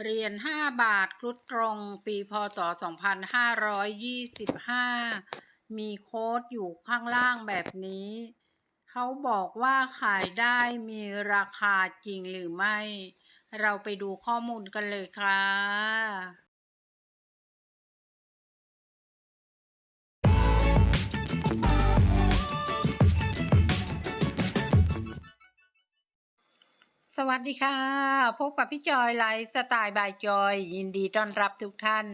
เหรียญ5บาทครุฑตรงปีพศ 2525 มีโค้ดอยู่ข้างล่างแบบนี้ เขาบอกว่าขายได้มีราคาจริงหรือไม่ เราไปดูข้อมูลกันเลยค่ะ สวัสดีค่ะ พบกับพี่จอยไลฟ์สไตล์บายจอย ยินดีต้อนรับทุกท่าน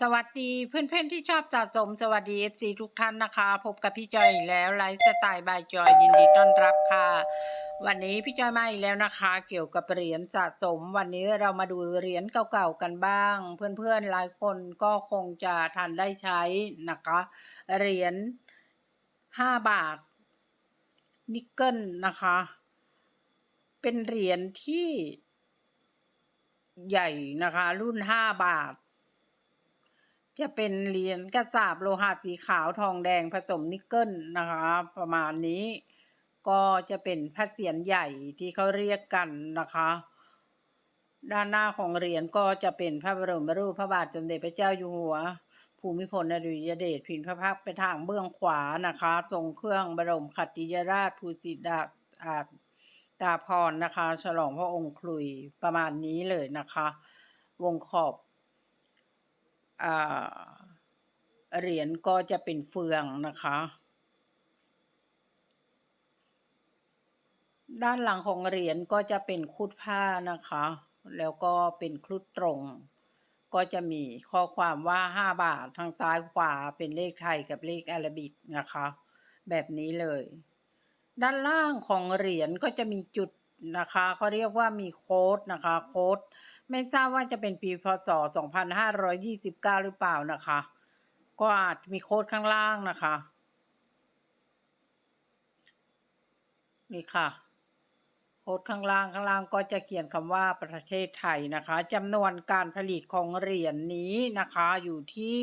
สวัสดีเพื่อนๆที่ชอบสะสมสวัสดี FC ทุกท่านนะคะ พบกับพี่จอยอีกแล้วไลฟ์สไตล์บายจอย ยินดีต้อนรับค่ะ วันนี้พี่จอยมาอีกแล้วนะคะ เกี่ยวกับเหรียญสะสม วันนี้เรามาดูเหรียญเก่าๆกันบ้าง เพื่อนๆหลายคนก็คงจะทันได้ใช้นะคะเหรียญ5บาทนิกเกิลนะคะ เป็นเหรียญที่ใหญ่นะคะ รุ่นห้าบาท จะเป็นเหรียญกระสาบโลหะสีขาวทองแดงผสมนิกเกิลนะคะ ประมาณนี้ ก็จะเป็นพระเศียรใหญ่ที่เขาเรียกกันนะคะ ด้านหน้าของเหรียญก็จะเป็นพระบรมรูปพระบาทสมเด็จพระเจ้าอยู่หัว ภูมิพลอดุลยเดชพินพระพักไปทางเบื้องขวานะคะ ทรงเครื่องบรมขัตติยราชภูสิดาอา ตาพรนะคะ ฉลองพระองค์คลุยประมาณนี้เลยนะคะ วงขอบอเหรียญก็จะเป็นเฟืองนะคะ ด้านหลังของเหรียญก็จะเป็นครุดผ้านะคะ แล้วก็เป็นครุดตรง ก็จะมีข้อความว่าห้าบาททางซ้ายขวาเป็นเลขไทยกับเลขอาราบิกนะคะ แบบนี้เลย ด้านล่างของเหรียญก็จะมีจุดนะคะเขาเรียกว่ามีโค้ดนะคะโค้ดไม่ทราบว่าจะเป็นปีพศ 2529 หรือเปล่านะคะ ก็อาจมีโค้ดข้างล่างนะคะ นี่ค่ะ โค้ดข้างล่างข้างล่างก็จะเขียนคำว่าประเทศไทยนะคะจำนวนการผลิตของเหรียญนนี้นะคะอยู่ที่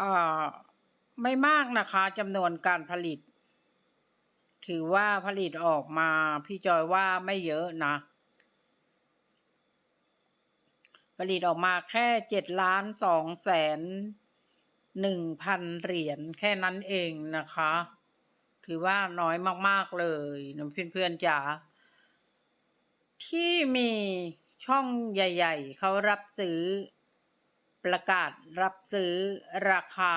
อ่าไม่มากนะคะจำนวนการผลิต ถือว่าผลิตออกมาพี่จอยว่าไม่เยอะนะ ผลิตออกมาแค่เจ็ดล้านสองแสนหนึ่งพันเหรียญแค่นั้นเองนะคะ ถือว่าน้อยมากๆเลยนะเพื่อนๆจ๋าที่มีช่องใหญ่ ๆ เขารับซื้อ ประกาศรับซื้อราคา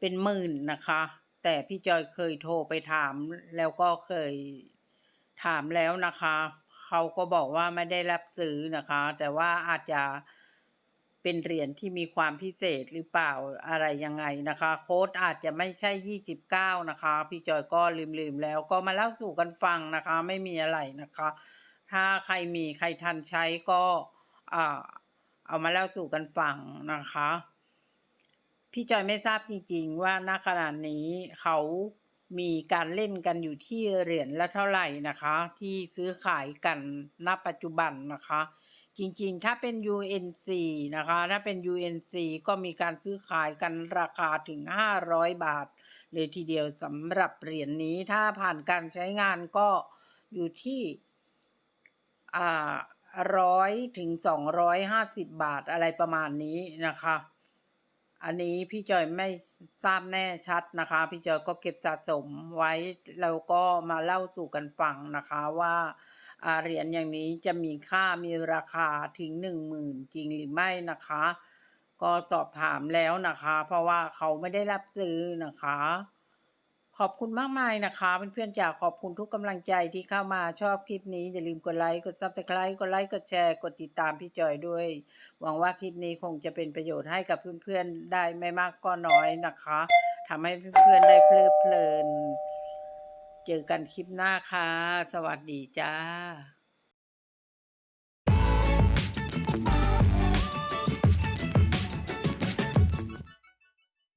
เป็นหมื่นนะคะ แต่พี่จอยเคยโทรไปถามแล้วก็เคยถามแล้วนะคะ เขาก็บอกว่าไม่ได้รับซื้อนะคะ แต่ว่าอาจจะเป็นเหรียญที่มีความพิเศษหรือเปล่าอะไรยังไงนะคะ โค้ดอาจจะไม่ใช่ยี่สิบเก้านะคะ พี่จอยก็ลืมๆแล้วก็มาเล่าสู่กันฟังนะคะ ไม่มีอะไรนะคะ ถ้าใครมีใครทันใช้ก็เอามาเล่าสู่กันฟังนะคะ พี่จอยไม่ทราบจริงๆ ว่าณขณะนี้เขามีการเล่นกันอยู่ที่เหรียญละเท่าไหร่นะคะ ที่ซื้อขายกันณปัจจุบันนะคะ จริงๆ ถ้าเป็น UNC นะคะ ถ้าเป็น UNC ก็มีการซื้อขายกันราคาถึง 500 บาท เลยทีเดียวสำหรับเหรียญนนี้ถ้าผ่านการใช้งานก็อยู่ที่อ่าร้อยถึงสองร้อยห้าสิบบาทอะไรประมาณนี้นะคะ อันนี้พี่จอยไม่ทราบแน่ชัดนะคะ พี่จอยก็เก็บสะสมไว้แล้วก็มาเล่าสู่กันฟังนะคะว่าอ่าเหรียญอย่างนี้จะมีค่ามีราคาถึงหนึ่งหมื่นจริงหรือไม่นะคะ ก็สอบถามแล้วนะคะ เพราะว่าเขาไม่ได้รับซื้อนะคะ ขอบคุณมากมายนะคะเพื่อนๆจากขอบคุณทุกกำลังใจที่เข้ามาชอบคลิปนี้ อย่าลืมกดไลค์กดซับสไครต์กดไลค์กดแชร์กดติดตามพี่จอยด้วย หวังว่าคลิปนี้คงจะเป็นประโยชน์ให้กับเพื่อนๆได้ไม่มากก็น้อยนะคะทำให้เพื่อนๆได้เพลิดเพลิน เจอกันคลิปหน้าค่ะ สวัสดีจ้า